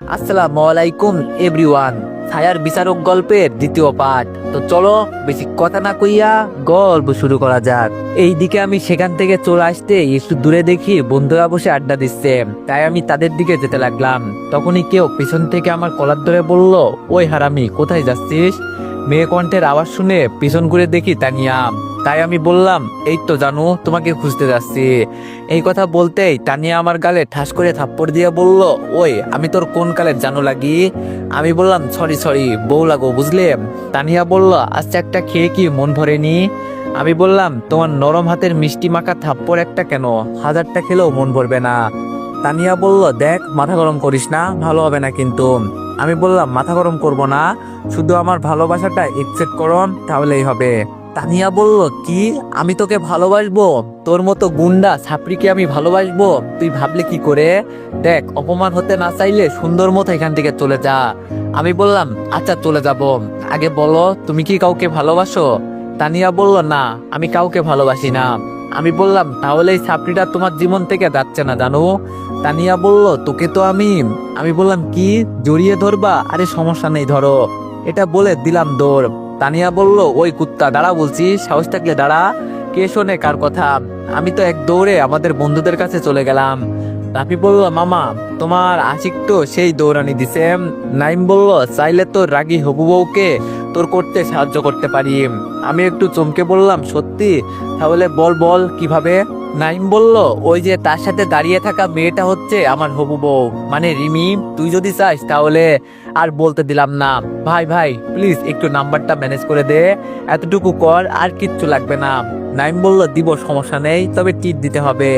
আসসালামু আলাইকুম, এভরিওয়ান। ছায়ার বিচারক গল্পের দ্বিতীয় পাঠ। তো চলো, বেশি কথা না কইয়া গল্প শুরু করা যাক। এইদিকে আমি সেখান থেকে চলে আসতে একটু দূরে দেখি বন্ধুরা বসে আড্ডা দিচ্ছে। তাই আমি তাদের দিকে যেতে লাগলাম। তখনই কেউ পিছন থেকে আমার কলার ধরে বলল, ওই হারামি, কোথায় যাচ্ছিস? মেয়ে কণ্ঠের আওয়াজ শুনে পিছন ঘুরে দেখি তানিয়া। তাই আমি বললাম, এই তো জানো, তোমাকে খুঁজতে যাচ্ছি। এই কথা বলতেই তানিয়া আমার গালে ঠাস করে থাপ্পড় দিয়ে বলল, ওই, আমি তোর কোন কালের জানো লাগি? আমি বললাম, সরি সরি, বউ লাগো, বুঝলে? তানিয়া বলল আচ্ছা একটা খেয়ে কি মন ভরেনি? আমি বললাম, তোমার নরম হাতের মিষ্টি মাখা থাপ্পড় একটা কেন? হাজারটা খেলেও মন ভরবে না। তানিয়া বলল, দেখ, মাথা গরম করিস না, ভালো হবে না কিন্তু। আমি বললাম, মাথা গরম করব না, শুধু আমার ভালোবাসাটা একসেপ্ট করো তাহলেই হবে। তানিয়া বলল, কি? আমি তোকে ভালোবাসবো? তোর মতো গুন্ডা ছাপড়িকে আমি ভালোবাসবো? তুই ভাবলে কি করে? দেখ, অপমান হতে না চাইলে সুন্দর মতো এখান থেকে চলে যা। আমি বললাম আচ্ছা চলে যাব। আগে বলো, তুমি কি কাউকে ভালোবাসো? তানিয়া বলল, না, আমি কাউকে ভালোবাসি না। আমি বললাম, তাহলে এই ছাপড়িটা তোমার জীবন থেকে যাচ্ছে না, জানো? তানিয়া বলল, তোকে তো আমি আমি বললাম, কি? জড়িয়ে ধরবা? আরে সমস্যা নেই, ধরো। এটা বলে দিলাম দৌড়। তানিয়া বলল, ওই কুত্তা, দাঁড়া বলছি, সাহস থাকলে দাঁড়া। কে শোনে কার কথা? আমি তো এক দৌড়ে আমাদের বন্ধুদের কাছে চলে গেলাম। রাফি বলল, মামা, তোমার আশিক তো সেই দৌড়ানি দিছে। নাইম বলল, চাইলে তো রাগি হবু বউকে তোর করতে সাহায্য করতে পারি। আমি একটু চমকে বললাম, সত্যি? তাহলে বল বল, কীভাবে? নাইম বলল, ওই যে তার সাথে দাঁড়িয়ে থাকা মেয়েটা হচ্ছে আমার হবু বউ। মানে রিমি, তুই যদি চাস তাহলে আর বলতে দিলাম না। ভাই ভাই প্লিজ একটু নাম্বারটা ম্যানেজ করে দে। এতটুকু কর, আর কিচ্ছু লাগবে না। নাইম বলল, দিব, সমস্যা নেই, তবে টিট দিতে হবে।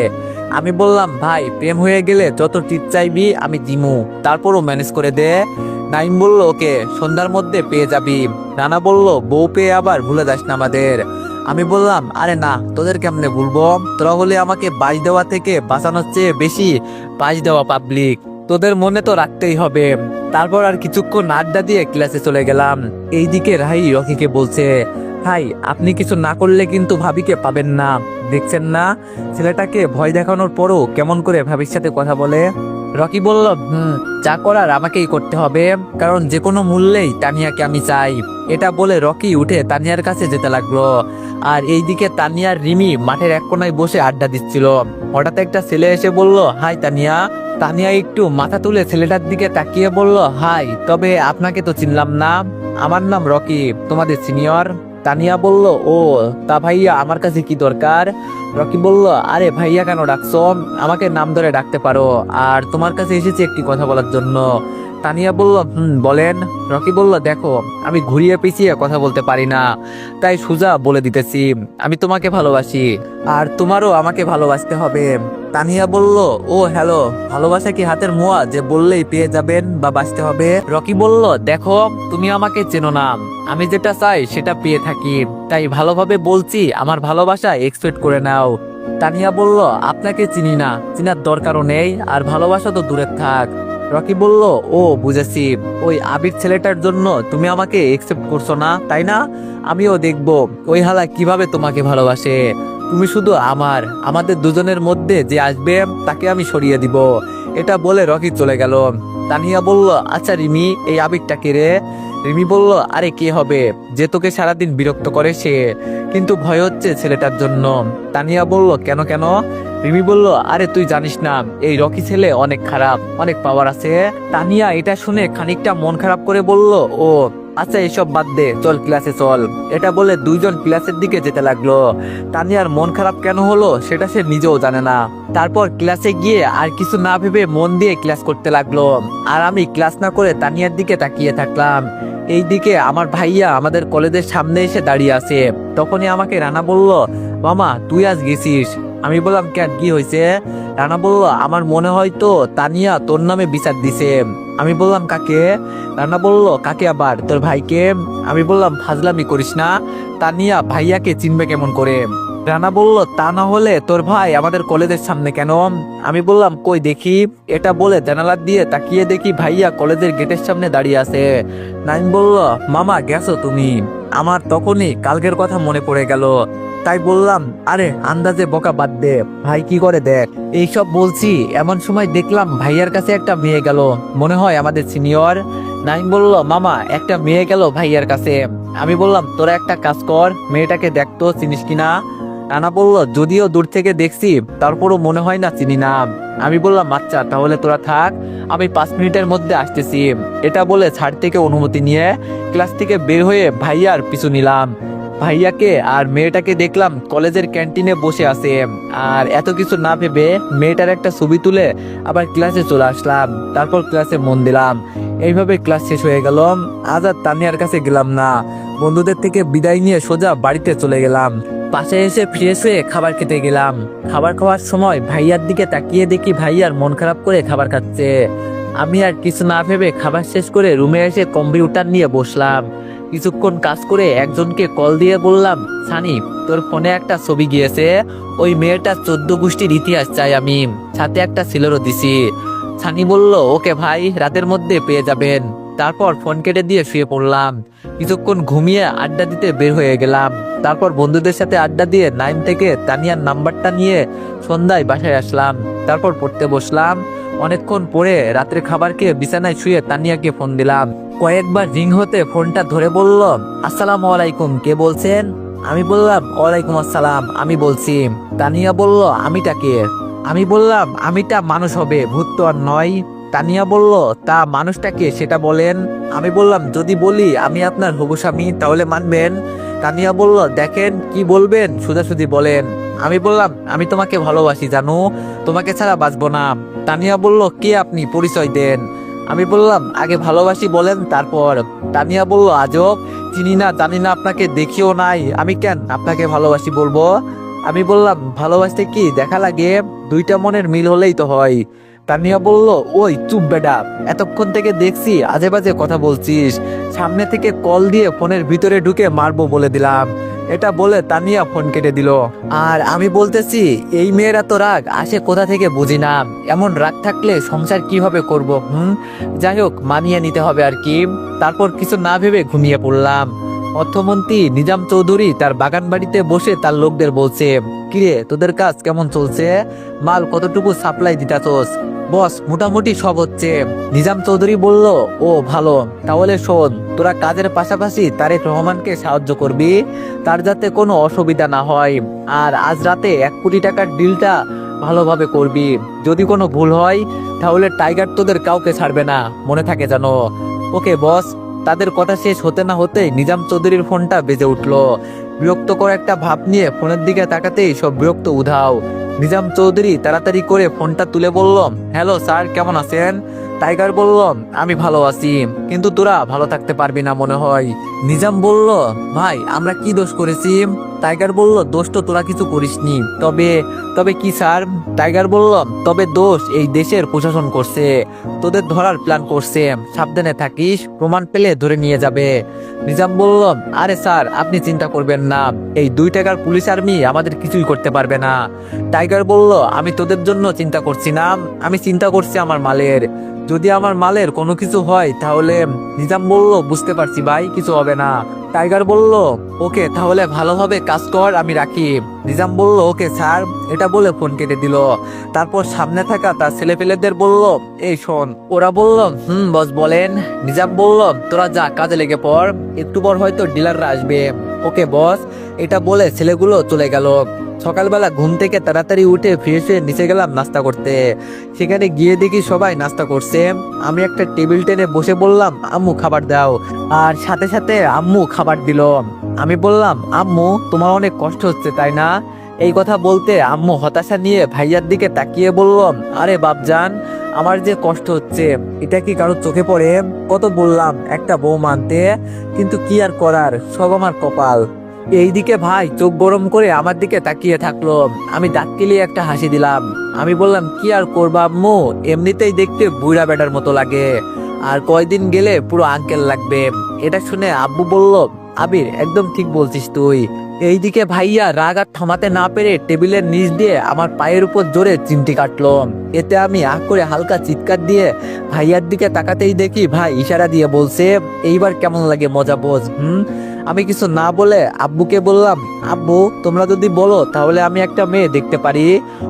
আমি বললাম, ভাই, প্রেম হয়ে গেলে যত টিট চাইবি, আমি দিমু। তারপরও ম্যানেজ করে দে। নাইম বলল, ওকে, সন্ধ্যার মধ্যে পেয়ে যাবি। নানা বলল, বউ পেয়ে আবার ভুলে যাস না আমাদের। আমি বললাম, আরে না, তোদের কেমনে ভুলবো? তোরা হলে আমাকে বাজ দেওয়া থেকে বাঁচানোর চেয়ে বেশি বাজ দেওয়া পাবলিক তোদের মনে তো রাখতেই হবে। তারপর আর কিছুক্ষণ আড্ডা দিয়ে ক্লাসে চলে গেলাম। এইদিকে রাহি রকিকে বলছে, ভাই, আপনি কিছু না করলে কিন্তু ভাবিকে পাবেন না। দেখছেন না? ছেলেটাকে ভয় দেখানোর পরও কেমন করে ভাবির সাথে কথা বলে? রকি বলল যা করার আমাকেই করতে হবে, কারণ যে কোনো মূল্যেই তানিয়াকে আমি চাই। এটা বলে রকি উঠে তানিয়ার কাছে যেতে লাগল। আর এইদিকে তানিয়ার রিমি মাঠের এক কোনায় বসে আড্ডা দিচ্ছিল। হঠাৎ একটা ছেলে এসে বলল, হাই তানিয়া। তানিয়া একটু মাথা তুলে ছেলেটার দিকে তাকিয়ে বলল, হাই, তবে আপনাকে তো চিনলাম না। আমার নাম রকি, তোমাদের সিনিয়র। তানিয়া বলল, ও, তা ভাইয়া আমার কাছে কি দরকার? রকি বলল, আরে ভাইয়া কেন ডাকছো? আমাকে নাম ধরে ডাকতে পারো। আর তোমার কাছে এসেছি একটি কথা বলার জন্য। তানিয়া বলল, হুম, বলেন। রকি বলল, দেখো, আমি ঘুরিয়ে পিছিয়ে কথা বলতে পারি না। তাই সুজা বলে দিতেছি, আমি তোমাকে ভালোবাসি, আর তোমারও আমাকে ভালোবাসতে হবে। তানিয়া বলল, ও, হ্যালো, ভালোবাসা কি হাতের মোয়া যে বললেই পেয়ে যাবেন বা বাঁচতে হবে? রকি বলল, দেখো, তুমি আমাকে চেনো না। আমি যেটা চাই সেটা পেয়ে থাকি। তাই ভালোভাবে বলছি, আমার ভালোবাসা এক্সপেক্ট করে নাও। তানিয়া বলল, আপনাকে চিনি না, চিনার দরকারও নেই, আর ভালোবাসা তো দূরে থাক। রকি বলল, ও, বুঝেছি। ওই আবির ছেলেটার জন্য তুমি আমাকে একসেপ্ট করছ না, তাই না? আমিও দেখব। ওই হালা কীভাবে তোমাকে ভালোবাসে? তুমি শুধু আমার, আমাদের দুজনের মধ্যে যে আসবে, তাকে আমি সরিয়ে দিব। এটা বলে রকি চলে গেল। তানিয়া বলল আচ্ছা রিমি, এই আবিরটা কে রে? রিমি বলল, আরে কে হবে? যে তোকে সারাদিন বিরক্ত করে সে। কিন্তু ভয় হচ্ছে ছেলেটার জন্য। তানিয়া বলল, কেন কেন? রিমি বলল, আরে তুই জানিস না, এই রকি ছেলে অনেক খারাপ, অনেক পাওয়ার আছে। তানিয়া এটা শুনে খানিকটা মন খারাপ করে বলল, ও আচ্ছা এসব বাদ দে, চল ক্লাসে চল। এটা বলে দুইজন ক্লাসের দিকে যেতে লাগল। তানিয়ার মন খারাপ কেন হলো সেটা সে নিজেও জানে না। তারপর ক্লাসে গিয়ে আর কিছু না ভেবে মন দিয়ে ক্লাস করতে লাগল। আর আমি ক্লাস না করে তানিয়ার দিকে তাকিয়ে থাকলাম। এইদিকে আমার ভাইয়া আমাদের কলেজের সামনে এসে দাঁড়িয়ে আছে। তখনই আমাকে রানা বলল, মামা, তুই আজ গেছিস? আমি বললাম কেন কি হয়েছে রানা বলল, আমার মনে হয় তো তানিয়া তোর নামে বিচার দিছে। আমি বললাম, কাকে? রানা বলল, কাকে আবার? তোর ভাইকে? আমি বললাম, ফাজলামি করিস না। তানিয়া ভাইয়াকে চিনবে কেমন করে? রানা বলল, তা না হলে তোর ভাই আমাদের কলেজের সামনে কেন? আমি বললাম, কই দেখি? এটা বলে জানালা দিয়ে তাকিয়ে দেখি ভাইয়া কলেজের গেটের সামনে দাঁড়িয়ে আছে। নাইম বলল, মামা গেছো তুমি? আমার তখনই কালকের কথা মনে পড়ে গেল। তাই বললাম, আরে, আন্দাজে বকা বাদ দে, ভাই কি করে দেখ? এইসব বলছি, এমন সময় দেখলাম ভাইয়ার কাছে একটা মেয়ে গেল, মনে হয় আমাদের সিনিয়র। নাইম বলল, মামা, একটা মেয়ে গেল ভাইয়ার কাছে। আমি বললাম, তোরা একটা কাজ কর, মেয়েটাকে দেখতো চিনিস কিনা নানা বলল, যদিও দূর থেকে দেখছি, তারপরও মনে হয় না চিনি না। আমি বললাম আচ্ছা তাহলে তোরা থাক, আমি পাঁচ মিনিটের মধ্যে আসতেছি। এটা বলে ছাড় থেকে অনুমতি নিয়ে ক্লাস থেকে বের হয়ে ভাইয়ার পিছু নিলাম। ভাইয়াকে আর মেয়েটাকে দেখলাম কলেজের ক্যান্টিনে বসে আছে আর এত কিছু না ভেবে মেয়েটার একটা ছবি তুলে আবার ক্লাসে চলে আসলাম। তারপর ক্লাসে মন দিলাম। এইভাবে ক্লাস শেষ হয়ে গেল। আজ আর তানিয়ার কাছে গেলাম না। বন্ধুদের থেকে বিদায় নিয়ে সোজা বাড়িতে চলে গেলাম। পাশে এসে ফ্রেশ হয়ে খাবার খেতে গেলাম। খাবার খাওয়ার সময় ভাইয়ার দিকে তাকিয়ে দেখি ভাইয়ার মন খারাপ করে খাবার খাচ্ছে। আমি আর কিছু না ভেবে খাবার শেষ করে রুমে এসে কম্পিউটার নিয়ে বসলাম। কিছুক্ষণ কাজ করে একজনকে কল দিয়ে বললাম, সানি, তোর ফোনে একটা ছবি গিয়েছে। ওই মেয়েটা চোদ্দ গোষ্ঠীর ইতিহাস চাই আমি। সাথে একটা সিলেরও দিছি। সানি বলল, ওকে ভাই, রাতের মধ্যে পেয়ে যাবেন। তারপর ফোন কেটে দিয়ে শুয়ে পড়লাম। কিছুক্ষণ ঘুমিয়ে আড্ডা দিতে বের হয়ে গেলাম। তারপর বন্ধুদের সাথে আড্ডা দিয়ে নাইন থেকে তানিয়ার নাম্বারটা নিয়ে সন্ধ্যায় বাসায় আসলাম। তারপর পড়তে বসলাম। অনেকক্ষণ পরে রাত্রে খাবার খেয়ে বিছানায় শুয়ে তানিয়াকে ফোন দিলাম। কয়েকবার রিং হতে ফোনটা ধরে বলল, আসসালাম আলাইকুম, কে বলছেন? আমি বললাম, ওয়ালাইকুম আসসালাম, আমি বলছি। তানিয়া বলল, আমিটা কে? আমি বললাম, আমিটা মানুষ হবে, ভূত তো আর নয়। তানিয়া বলল, তা মানুষটাকে সেটা বলেন? আমি বললাম, যদি বলি, আমি আপনার হবু স্বামী, তাহলে মানবেন। তানিয়া বলল, দেখেন কি বলবেন? সোজাসুজি বলেন, আমি বললাম, আমি তোমাকে ভালোবাসি, জানো। তোমাকে ছাড়া বাঁচবো না। তানিয়া বলল, কে আপনি? পরিচয় দেন। আমি বললাম, আগে ভালোবাসি বলেন, তারপর। তানিয়া বলল, আজব, চিনি না, জানি না, আপনাকে দেখিও নাই। আমি কেন আপনাকে ভালোবাসি বলব? আমি বললাম, ভালোবাসতে কি দেখা লাগে? দুইটা মনের মিল হলেই তো হয়। তানিয়া বলল, ওই চুপ বেডা এতক্ষণ থেকে দেখছি আজে বাজে কথা বলছিস। সামনে থেকে কল দিয়ে ফোনের ভিতরে ঢুকে মারবো বলে দিলাম। এটা বলে তানিয়া ফোন কেটে দিল। আর আমি বলতেছি, এই মেয়ের এত রাগ, আসে কোথা থেকে বুঝি না। এমন রাগ থাকলে সংসার কীভাবে করব, হুম? যাই হোক, মানিয়ে নিতে হবে আর কি। তারপর কিছু না ভেবে ঘুমিয়ে পড়লাম। অর্থমন্ত্রী নিজাম চৌধুরী তার বাগান বাড়িতে বসে তার লোকদের বলছে, কিরে, তোদের কাজ কেমন চলছে? মাল কতটুকু সাপ্লাই দিতাছোস? বস, মোটামুটি সব হচ্ছে। নিজাম চৌধুরী বলল, ও, ভালো। তাহলে শোন, তোরা কাজের পাশাপাশি তারেক রহমানকে সাহায্য করবি, তার যাতে কোনো অসুবিধা না হয়। আর আজ রাতে এক কোটি টাকার ডিলটা ভালোভাবে করবি। যদি কোনো ভুল হয়, তাহলে টাইগার তোদের কাউকে ছাড়বে না। মনে থাকে জানো ওকে, বস তাদের কথা শেষ হতে না হতেই নিজাম চৌধুরীর ফোনটা বেজে উঠল। বিরক্তকর একটা ভাব নিয়ে ফোনের দিকে তাকাতেই সব বিরক্ত উধাও। নিজাম চৌধুরী তাড়াতাড়ি করে ফোনটা তুলে বলল, হ্যালো স্যার, কেমন আছেন? টাইগার বলল, আমি ভালো আছি, কিন্তু তোরা ভালো থাকতে পারবি না মনে হয়। নিজাম বলল, ভাই, আমরা কি দোষ করেছি? টাইগার বলল, দোষ তো তোরা কিছু করিসনি। তবে তবে কি স্যার? টাইগার বলল, তবে দোষ এই দেশের প্রশাসন করছে। তোদের ধরার প্ল্যান করছে। সাবধানে থাকিস, প্রমাণ পেলে ধরে নিয়ে যাবে। নিজাম বলল, আরে স্যার, আপনি চিন্তা করবেন না। এই দুই টাকার পুলিশ আর্মি আমাদের কিছুই করতে পারবে না। টাইগার বলল, আমি তোদের জন্য চিন্তা করছি না। আমি চিন্তা করছি আমার মালের। যদি আমার মালের কোনো কিছু হয়, তাহলে নিজাম বলল, বুঝতে পারছি ভাই, কিছু হবে না। টাইগার বলল, ওকে, তাহলে ভালোভাবে কাজ কর, আমি রাখি। নিজাম বলল, ওকে, স্যার। এটা বলে ফোন কেটে দিল। তারপর সামনে থাকা তার ছেলেপেলেদের বলল, এই শোন। ওরা বলল, হুম, বস, বলেন। নিজাম বলল, তোরা যা, কাজে লেগে পড়। একটু পর হয়তো ডিলাররা আসবে। ওকে, বস। এটা বলে ছেলেগুলো চলে গেল। সকালবেলা ঘুম থেকে তাড়াতাড়ি উঠে ফ্রেশ হয়ে নিচে গেলাম নাস্তা করতে। সেখানে গিয়ে দেখি সবাই নাস্তা করছে। আমি একটা টেবিল টেনে বসে বললাম, আম্মু, খাবার দাও। আর সাথে সাথে আম্মু খাবার দিল। আমি বললাম, আম্মু, তোমার অনেক কষ্ট হচ্ছে, তাই না? এই কথা বলতে আম্মু হতাশা নিয়ে ভাইয়ার দিকে তাকিয়ে বললাম আরে বাপজান, আমার যে কষ্ট হচ্ছে, এটা কি কারও চোখে পড়ে? কত বললাম, একটা বউ মানতে, কিন্তু কি আর করার, সব আমার কপাল। এইদিকে ভাই চোখ গরম করে আমার দিকে তাকিয়ে থাকল। আমি দাঁতকিলি একটা হাসি দিলাম। আমি বললাম, কি আর করবা আম্মু? এমনিতেই দেখতে বুড়া বেটার মতো লাগে। আর কয়দিন গেলে পুরো আঙ্কেল লাগবে। এটা শুনে আব্বু বলল, আবির, একদম ঠিক বলছিস তুই। এইদিকে ভাইয়া রাগ আর থামাতে না পেরে টেবিলের নিচ দিয়ে আমার পায়ের উপর জোরে চিমটি কাটলো। এতে আমি আহ করে হালকা চিৎকার দিয়ে ভাইয়ার দিকে তাকাতেই দেখি ভাই ইশারা দিয়ে বলছে, এইবার কেমন লাগে মজা বোঝ, হুম? আমি কিছু না বলে আব্বুকে বললাম, আব্বু, তোমরা যদি বলো, তাহলে আমি একটা মেয়ে দেখতে পারি।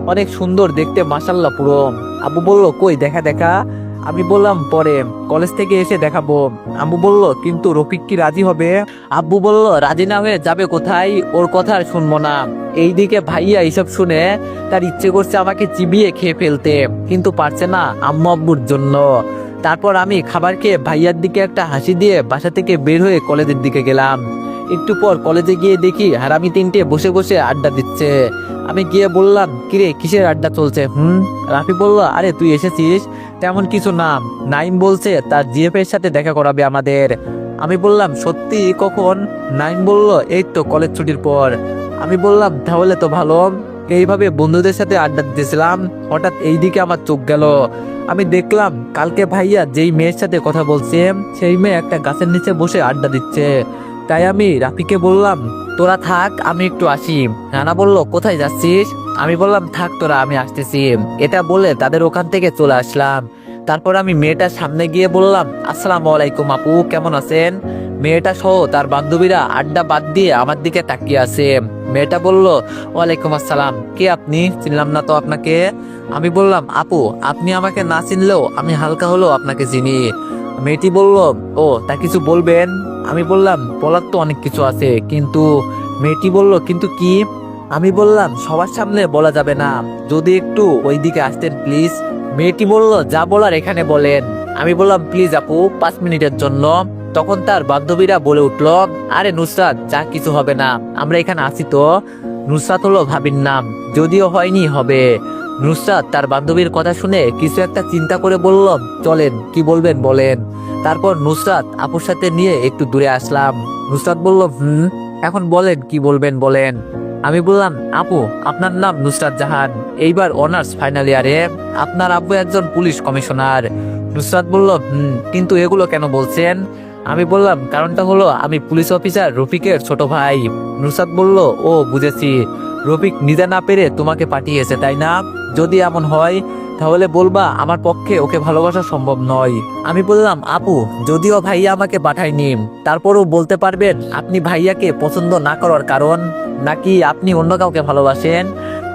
অনেক সুন্দর দেখতে মাসাল্লাহ পুরো আব্বু বলল, কই, দেখা দেখা? আমি বললাম, পরে কলেজ থেকে এসে দেখাবো। আব্বু বলল, কিন্তু রফিক কি রাজি হবে? আব্বু বলল, রাজি না হয়ে যাবে কোথায়? ওর কথা আর শুনব না। এইদিকে ভাইয়া এইসব শুনে তার ইচ্ছে করছে আমাকে চিবিয়ে খেয়ে ফেলতে, কিন্তু পারছে না আম্মু আব্বুর জন্য। তারপর আমি খাবার খেয়ে ভাইয়ার দিকে একটা হাসি দিয়ে বাসা থেকে বের হয়ে কলেজের দিকে গেলাম। একটু পর কলেজে গিয়ে দেখি হারামি তিনটে বসে বসে আড্ডা দিচ্ছে। আমি গিয়ে বললাম, কিরে, কিসের আড্ডা চলছে? হুম? রাফি বলল, আরে, তুই এসেছিস? তেমন কিছু না। নাইম বলছে, তার জিএফ এর সাথে দেখা করাবে আমাদের। আমি বললাম, সত্যি, কখন? নাইম বলল, এই তো কলেজ ছুটির পর। আমি বললাম, তাহলে তো ভালো। এইভাবে বন্ধুদের সাথে আড্ডা দিতেছিলাম, হঠাৎ এইদিকে আমার চোখ গেল। আমি দেখলাম, কালকে ভাইয়া যেই মেয়ের সাথে কথা বলছে, সেই মেয়ে একটা গাছের নিচে বসে আড্ডা দিচ্ছে। তাই আমি রাফিকে বললাম, তোরা থাক, আমি একটু আসি। রানা বলল, কোথায় যাচ্ছিস? আমি বললাম, থাক তোরা, আমি আসতেছি। এটা বলে তাদের ওখান থেকে চলে আসলাম। তারপর আমি মেয়েটার সামনে গিয়ে বললাম, আসসালামু আলাইকুম আপু, কেমন আছেন? মেয়েটা সহ তার বান্ধবীরা আড্ডা বাদ দিয়ে আমার দিকে তাকিয়ে আছে। মেয়েটা বলল, ওয়ালাইকুম আসসালাম। কে আপনি? চিনলাম না তো আপনাকে। আমি বললাম, আপু, আপনি আমাকে না চিনলেও আমি হালকা হলেও আপনাকে চিনি। মেয়েটি বলল, ও, তা কিছু বলবেন? আমি বললাম, বলার তো অনেক কিছু আছে, কিন্তু মেয়েটি বলল, কিন্তু কি? আমি বললাম, সবার সামনে বলা যাবে না। যদি একটু ওইদিকে আসতেন, প্লিজ। মেয়েটি বলল, যা বলার এখানে বলেন। আমি বললাম, প্লিজ আপু, পাঁচ মিনিটের জন্য। তখন তার বান্ধবীরা বলে উঠল, আরে নুসরাত, যা কিছু হবে না, আমরা এখানে আছি তো। নুসরাত হলো ভাবির নাম, যদিও হয়নি হবে। নুসরাত তার বান্ধবীর কথা শুনে কিছু একটা চিন্তা করে বলল, চলেন, কি বলবেন বলেন। তারপর নুসরাত আপুর সাথে নিয়ে একটু দূরে আসলাম। নুসরাত বলল, হুম, এখন বলেন, কি বলবেন বলেন? আমি বললাম, আপু, আপনার নাম নুসরাত জাহান। এইবার অনার্স ফাইনাল ইয়ারে, আপনার আব্বু একজন পুলিশ কমিশনার। নুসরাত বলল, হুম, কিন্তু এগুলো কেন বলছেন? আমি বললাম, কারণটা হলো আমি পুলিশ অফিসার রফিকের ছোট ভাই। নুসরাত বলল, ও, বুঝেছি। রফিক নিজে না পেরে তোমাকে পাঠিয়েছে, তাই না? যদি এমন হয়, তাহলে বলবা আমার পক্ষে ওকে ভালোবাসা সম্ভব নয়। আমি বললাম, আপু, যদিও ভাইয়া আমাকে পাঠায়নি, তারপরও বলতে পারবেন আপনি ভাইয়াকে পছন্দ না করার কারণ? নাকি আপনি অন্য কাউকে ভালোবাসেন?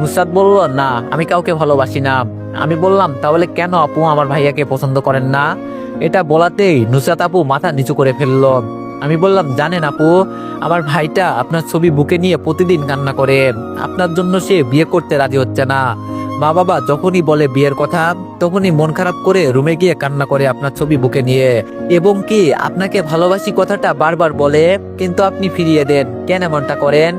নুসরাত বলল, না, আমি কাউকে ভালোবাসি না। আমি বললাম, তাহলে কেন আপু আমার ভাইয়াকে পছন্দ করেন না? এটা বলাতেই নুসরাত আপু মাথা নিচু করে ফেলল। আমি বললাম, জানেন আপু, আমার ভাইটা আপনার ছবি বুকে নিয়ে প্রতিদিন কান্না করে। আপনার জন্য সে বিয়ে করতে রাজি হচ্ছে না। মা বাবা যখনই বলে বিয়ের কথা, তখনই মন খারাপ করে রুমে গিয়ে কান্না করে আপনার ছবি বুকে নিয়ে। এবং কি, আপনাকে ভালোবাসি কথাটা বারবার বলে, কিন্তু আপনি ফিরিয়ে দেন। কেন এমনটা করেন?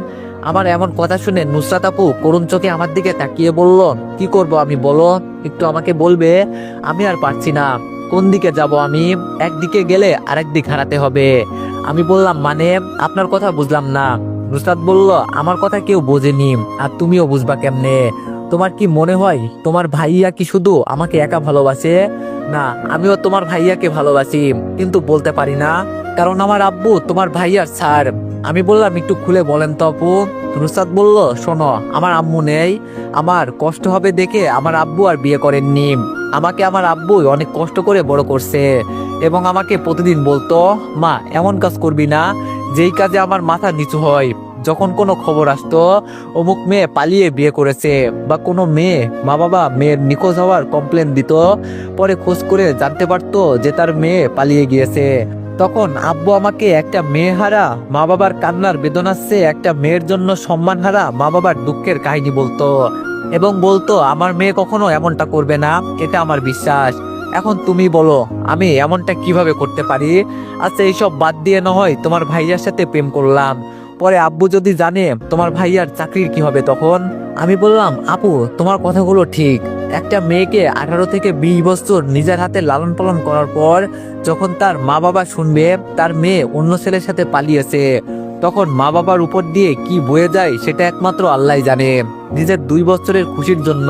আমার এমন কথা শুনে নুসরাত আপু করুণ চোখে আমার দিকে তাকিয়ে বলল, কি করব আমি, বলো? একটু আমাকে বলবে? আমি আর পারছি না। কোন দিকে যাব আমি? একদিকে গেলে আরেক দিক হারাতে হবে। আমি বললাম মানে? আপনার কথা বুঝলাম না। নুসরাত বলল, আমার কথা কেউ বোঝেনি, আর তুমিও বুঝবা কেমনে? তোমার কি মনে হয় তোমার ভাইয়া কি শুধু আমাকে একা ভালোবাসে? না, আমিও তোমার ভাইয়াকে ভালোবাসি, কিন্তু বলতে পারি না। কারণ আমার আব্বু তোমার ভাইয়ার স্যার। আমি বললাম, একটু খুলে বলেন তো আপু। নুসরাত বলল, শোনো, আমার আম্মু নেই। আমার কষ্ট হবে দেখে আমার আব্বু আর বিয়ে করেননি। আমাকে আমার আব্বু অনেক কষ্ট করে বড় করছে এবং আমাকে প্রতিদিন বলতো, মা, এমন কাজ করবি না। যেই কাজে আমার মাথা নিচু হয় যখন কোনো খবর আসতো, অমুক মেয়ে পালিয়ে বিয়ে করেছে বা কোনো মেয়ে, মা বাবা মেয়ের নিখোঁজ হওয়ার কমপ্লেন দিত, পরে খোঁজ করে জানতে পারতো যে তার মেয়ে পালিয়ে গিয়েছে। তখন আব্বু আমাকে একটা মেয়ে হারা, মা বাবার কান্নার বেদনা সে একটা মেয়ের জন্য সম্মান হারা মা বাবার দুঃখের কাহিনী বলতো। এবং বলতো, আমার মেয়ে কখনো এমনটা করবে না, এটা আমার বিশ্বাস। এখন তুমি বলো, আমি এমনটা কীভাবে করতে পারি? আচ্ছা এইসব বাদ দিয়ে না হয় তোমার ভাইয়ার সাথে প্রেম করলাম। পরে আব্বু যদি জানে তোমার ভাইয়ার চাকরির কি হবে তখন আমি বললাম, আপু, তোমার কথাগুলো ঠিক। একটা মেয়েকে আঠারো থেকে বিশ বছর নিজের হাতে লালন পালন করার পর যখন তার মা বাবা শুনবে, তার মেয়ে অন্য ছেলের সাথে পালিয়েছে, তখন মা বাবার উপর দিয়ে কি বয়ে যায় সেটা একমাত্র আল্লাহ জানে। নিজের দুই বছরের খুশির জন্য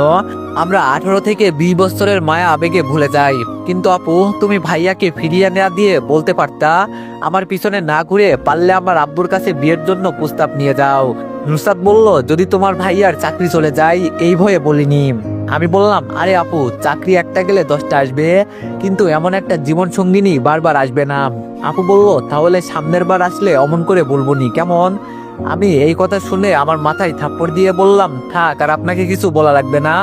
আমরা আঠারো থেকে বিশ বছরের মায়া আবেগে ভুলে যাই। কিন্তু আপু, তুমি ভাইয়াকে ফিরিয়ে নেওয়া দিয়ে বলতে পারতা? আমার পিছনে না ঘুরে পারলে আমার আব্বুর কাছে বিয়ের জন্য প্রস্তাব নিয়ে যাও। নুসরাত বলল, যদি তোমার ভাইয়ার চাকরি চলে যায়, এই ভয়ে বলিনি। আমি বললাম, আরে আপু, চাকরি একটা গেলে দশটা আসবে, কিন্তু এমন একটা জীবন সঙ্গিনী বারবার আসবে না। আপু বলল, তাহলে সামনের বার আসলে অমন করে বলব নি, কেমন? আমি এই কথা শুনে আমার মাথায় থাপ্পড় দিয়ে বললাম, থাক, আর আপনাকে কিছু বলা লাগবে না।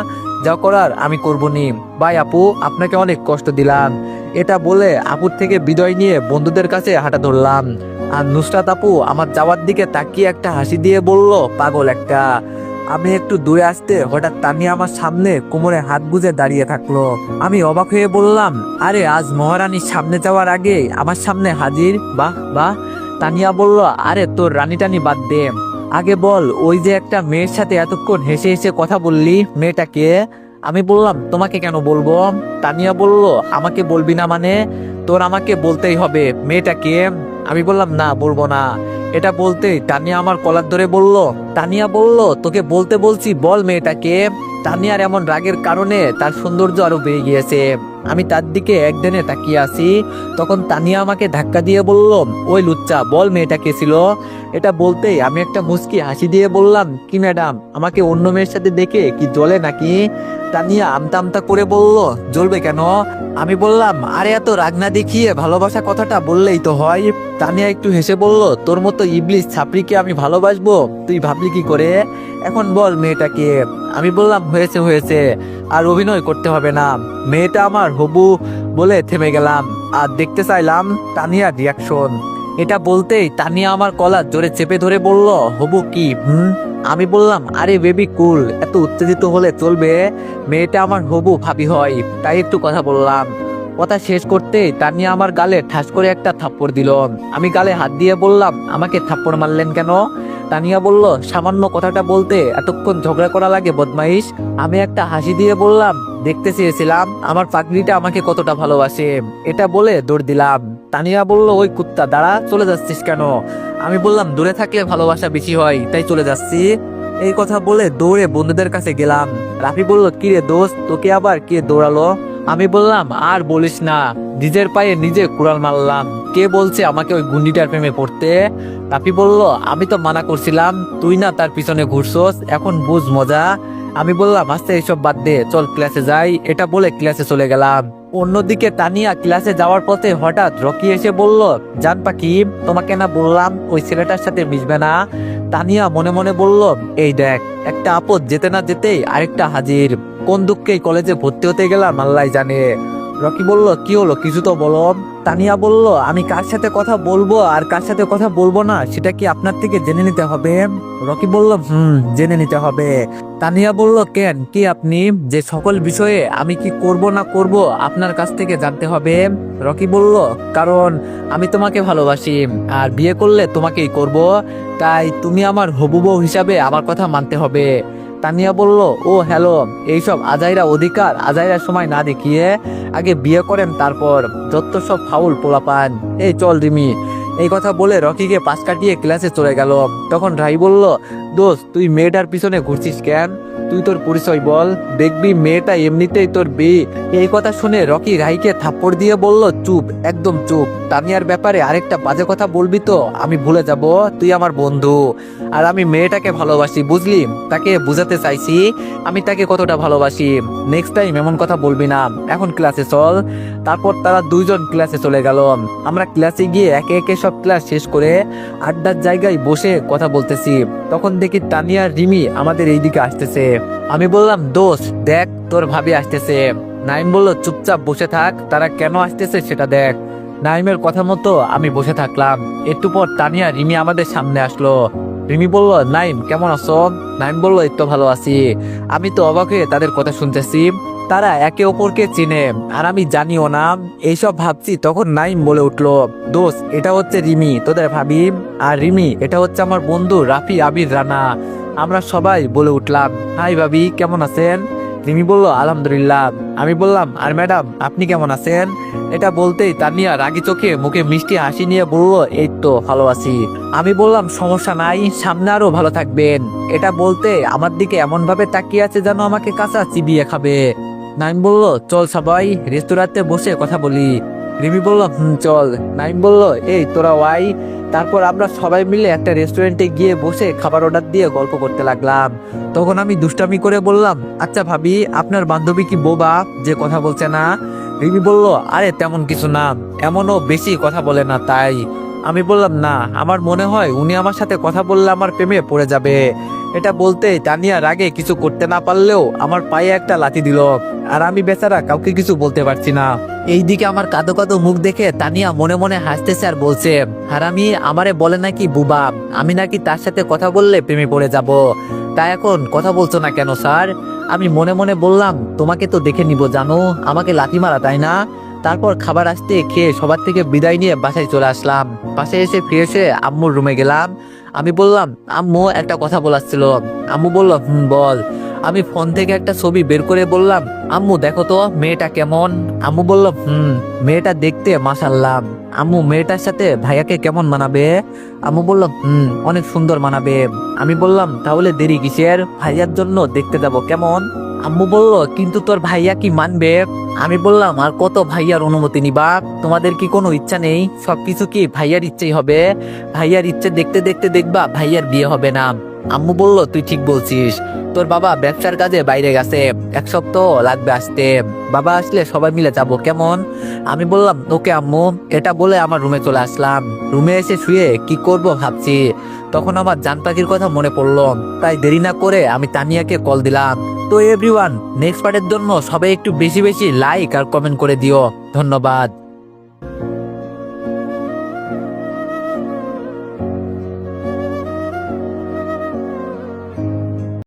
যা করার আমি করব নি ভাই আপু, আপনাকে অনেক কষ্ট দিলাম। এটা বলে আপুর থেকে বিদায় নিয়ে বন্ধুদের কাছে হাঁটা ধরলাম। আর নুসরাত আপু আমার যাওয়ার দিকে তাকিয়ে একটা হাসি দিয়ে বলল, পাগল একটা। আমি একটু দূরে আসতে হঠাৎ তানিয়া আমার সামনে কোমরে হাত গুজে দাঁড়িয়ে থাকল। আমি অবাক হয়ে বললাম, আরে, আজ মহারানীর সামনে যাওয়ার আগে আমার সামনে হাজির? বাহ বাহ। তানিয়া বলল, আরে, তোর রানী টানি বাদ দে। আগে বল, ওই যে একটা মেয়ের সাথে এতক্ষণ হেসে হেসে কথা বললি মেয়েটাকে আমি বললাম, তোমাকে কেন বলব? তানিয়া বলল, আমাকে বলবি না মানে? তোর আমাকে বলতেই হবে মেয়েটাকে আমি বললাম, না, বলব না। এটা বলতেই তানিয়া আমার কলার ধরে বলল। তানিয়া বলল, তোকে বলতে বলছি, বল মেয়েটাকে তানিয়ার এমন রাগের কারণে তার সৌন্দর্য আরও বেড়ে গিয়েছে। আমি তার দিকে একদিনে তাকিয়ে আছি। তখন তানিয়া আমাকে ধাক্কা দিয়ে বলল, ওই লুচ্চা, বল মেয়েটা কে ছিল? এটা বলতেই আমি একটা মুসকি হাসি দিয়ে বললাম, কি ম্যাডাম, আমাকে অন্য মেয়ের সাথে দেখে কি জ্বলে নাকি? তানিয়া আমতা আমতা করে বলল, জ্বলবে কেন? আমি বললাম, আরে এত রাগ না দেখিয়ে ভালোবাসা কথাটা বললেই তো হয়। তানিয়া একটু হেসে বলল, তোর মতো ইবলিশ ছাপড়িকে আমি ভালোবাসবো? তুই ভাবলি কি করে? এখন বল মেয়েটাকে। আমি বললাম, হয়েছে হয়েছে, আর অভিনয় করতে হবে না। মেয়েটা আমার হবু বলে থেমে গেলাম। আর দেখতে চাইলাম তানিয়ার রিয়াকশন এটা বলতেই তানিয়া আমার কলার জোরে চেপে ধরে বলল, হবু কি, হুম? আমি বললাম, আরে বেবি, কুল, এত উত্তেজিত হলে চলবে। মেয়েটা আমার হবু ভাবি হয়, তাই একটু কথা বললাম। কথা শেষ করতে তানিয়া আমার গালে ঠাস করে একটা থাপ্পড় দিল। আমি গালে হাত দিয়ে বললাম, আমাকে থাপ্পড় মারলেন কেন? তানিয়া বলল, সামান্য কথাটা বলতে এতক্ষণ ঝগড়া করা লাগে, বদমাইশ। আমি একটা হাসি দিয়ে বললাম, দেখতে চেয়েছিলাম, আমার পাগড়িটা আমাকে কতটা ভালোবাসে। এটা বলে দৌড় দিলাম। তানিয়া বলল, ওই কুত্তা, দাঁড়া, চলে যাচ্ছিস কেন? আমি বললাম, দূরে থাকলে ভালোবাসা বেশি হয়, তাই চলে যাচ্ছি। এই কথা বলে দৌড়ে বন্ধুদের কাছে গেলাম। রাফি বলল কিরে দোস্ত, তোকে আবার কে দৌড়ালো? আমি বললাম, আর বলিস না, নিজের পায়ে নিজে কুড়াল মারলাম। কে বলছে আমাকে ওই গুন্ডিটার প্রেমে পড়তে? রাফি বলল, আমি তো মানা করছিলাম, তুই না তার পিছনে ঘুরছস, এখন বুঝ মজা। আমি বললাম আস্তে এইসব বাদ দে, চল ক্লাসে যাই। এটা বলে ক্লাসে চলে গেলাম। অন্যদিকে তানিয়া ক্লাসে যাওয়ার পথে হঠাৎ রকি এসে বলল, জান পাখি, তোমাকে না বললাম ওই ছেলেটার সাথে মিশবে না? তানিয়া মনে মনে বলল, এই দেখ, একটা আপদ যেতে না যেতেই আরেকটা হাজির। কোন দুঃখে কলেজে ভর্তি হতে গেলাম? আল্লাহ জানে। রকি বলল, কি হলো? কিছু তো বলো। তানিয়া বলল, আমি কার সাথে কথা বলব আর কার সাথে কথা বলব না? সেটা কি আপনার থেকে জেনে নিতে হবে? রকি বলল, হুম, জেনে নিতে হবে। তানিয়া বলল, কেন? কি আপনি? যে সকল বিষয়ে আমি কি করব না করব আপনার কাছ থেকে জানতে হবে। রকি বলল, কারণ আমি তোমাকে ভালোবাসি আর বিয়ে করলে তোমাকেই করব। তাই তুমি আমার হবু বউ হিসাবে আমার কথা মানতে হবে। তানিয়া বলল, ও হ্যালো, এইসব আজাইরা অধিকার, আজাইরা সময় না দেখিয়ে আগে বিয়ে করেন তারপর যত সব ফাউল পোলাপান। এই চল রিমি। এই কথা বলে রকিকে পাশ কাটিয়ে ক্লাসে চলে গেল। তখন রাই বলল, দোস্ত, তুই মেয়েটার পিছনে ঘুরছিস কেন? তুই তোর পরিচয় বল, দেখবি মেয়েটা এমনিতেই তোর বিয়ে। এই কথা শুনে রকি রাইকে থাপ্পড় দিয়ে বলল, চুপ, একদম চুপ। তানিয়ার ব্যাপারে আরেকটা বাজে কথা বলবি তো? আমি ভুলে যাব, তুই আমার বন্ধু। আর আমি মেয়েটাকে ভালোবাসি, বুঝলি? তাকে বুঝাতে চাইছি, আমি তাকে কতটা ভালোবাসি। নেক্সট টাইম এমন কথা বলবি না। এখন ক্লাসে চল। তারপর তারা দুইজন ক্লাসে চলে গেল। আমরা ক্লাসে গিয়ে একে একে সব ক্লাস শেষ করে আড্ডার জায়গায় বসে কথা বলতেছি। তখন দেখি তানিয়া রিমি আমাদের এইদিকে আসতেছে। আমি বললাম, দোষ, দেখ, তোর ভাবি আসতেছে। নাইম বলল, চুপচাপ বসে থাক, তারা কেন আসতেছে সেটা দেখ। নাইমের কথা মতো আমি বসে থাকলাম। একটু পর তানিয়া রিমি আমাদের সামনে আসলো। রিমি বলল, নাইম, কেমন আছো? নাইম বলল, এই তো ভালো আছি। আমি তো অবাক হয়ে তাদের কথা শুনতেছি। তারা একে অপরকে চিনে, আর আমি জানিও না। এইসব ভাবছি তখন নাইম বলে উঠল, দোস্ত, এটা হচ্ছে রিমি, তোদের ভাবি। আর রিমি, এটা হচ্ছে আমার বন্ধু রাফি আবির রানা। আমরা সবাই বলে উঠলাম, হাই ভাবি, কেমন আছেন? রিমি বলল, আলহামদুলিল্লাহ। আমি বললাম, আর ম্যাডাম, আপনি কেমন আছেন? এটা বলতেই তানিয়া রাগি চোখে মুখে মিষ্টি হাসি নিয়ে বলল, এই তো ভালো আছি। আমি বললাম, সমস্যা নাই, সামনে আরও ভালো থাকবেন। এটা বলতে আমার দিকে এমন ভাবে তাকিয়ে আছে যেন আমাকে কাঁচা চিবিয়ে খাবে। নাইম বলল, চল সবাই রেস্তোরাঁতে বসে কথা বলি। রিমি বলল চল। নাইম বলল, এই, তোরা ওয়াই। তারপর আমরা সবাই মিলে একটা রেস্টুরেন্টে গিয়ে বসে খাবার অর্ডার দিয়ে গল্প করতে লাগলাম। তখন আমি দুষ্টামি করে বললাম আচ্ছা ভাবি, আপনার বান্ধবী কি বোবা যে কথা বলছে না? রিমি বলল, আরে, তেমন কিছু না, এমনও বেশি কথা বলে না তাই। আমি বললাম, না, আমার মনে হয় উনি আমার সাথে কথা বললে আমার প্রেমে পড়ে যাবে। এটা বলতে তানিয়া রাগে কিছু করতে না পারলেও আমার পায়ে একটা লাথি দিল, আর আমি বেচারা কাউকে কিছু বলতে পারছি না। এইদিকে আমার কাদো কাদো মুখ দেখে তানিয়া মনে মনে হাসতেছে আর বলছে আর আমি আমারে বলে নাকি বুবা? আমি নাকি তার সাথে কথা বললে প্রেমে পড়ে যাব। তা এখন কথা বলছো না কেন, স্যার? আমি মনে মনে বললাম, তোমাকে তো দেখে নিব, জানো? আমাকে লাথি মারা, তাই না? তারপর খাবার আসতে খেয়ে সবার থেকে বিদায় নিয়ে বাসায় চলে আসলাম। বাসায় এসে ফিরে এসে আম্মুর রুমে গেলাম। আমি বললাম, আম্মু, একটা কথা বলার ছিল। আম্মু বলল, হুম, বল। আমি ফোন থেকে একটা ছবি বের করে বললাম, আম্মু, দেখো তো, মেয়েটা কেমন? আম্মু বলল, হুম, মেয়েটা দেখতে মাসাল্লাম আম্মু, মেয়েটার সাথে ভাইয়াকে কেমন মানাবে? আম্মু বলল, হুম, অনেক সুন্দর মানাবে। আমি বললাম, তাহলে দেরি কিসের? ভাইয়ার জন্য দেখতে যাব, কেমন? আম্মু বলল, কিন্তু তোর ভাইয়া কি মানবে? আমি বললাম, আর কত ভাইয়ার অনুমতি নিবা? তোমাদের কি কোনো ইচ্ছা নেই? সবকিছু কি ভাইয়ার ইচ্ছেই হবে? ভাইয়ার ইচ্ছে দেখতে দেখতে দেখবা, ভাইয়ার বিয়ে হবে না। আম্মু বলল, তুই ঠিক বলছিস। তোর বাবা ব্যবসার কাজে বাইরে গেছে। এক সপ্তাহ লাগবে আসতে। বাবা আসলে সবাই মিলে যাব, কেমন? আমি বললাম, ওকে আম্মু, এটা বলে আমার রুমে চলে আসলাম। রুমে এসে শুয়ে কি করব ভাবছি। তখন আমার জান পাখির কথা মনে পড়ল। তাই দেরি না করে আমি তানিয়াকে কল দিলাম। তো এভরিওয়ান, নেক্সট পার্টের জন্য সবাই একটু বেশি বেশি লাইক আর কমেন্ট করে দিও। ধন্যবাদ।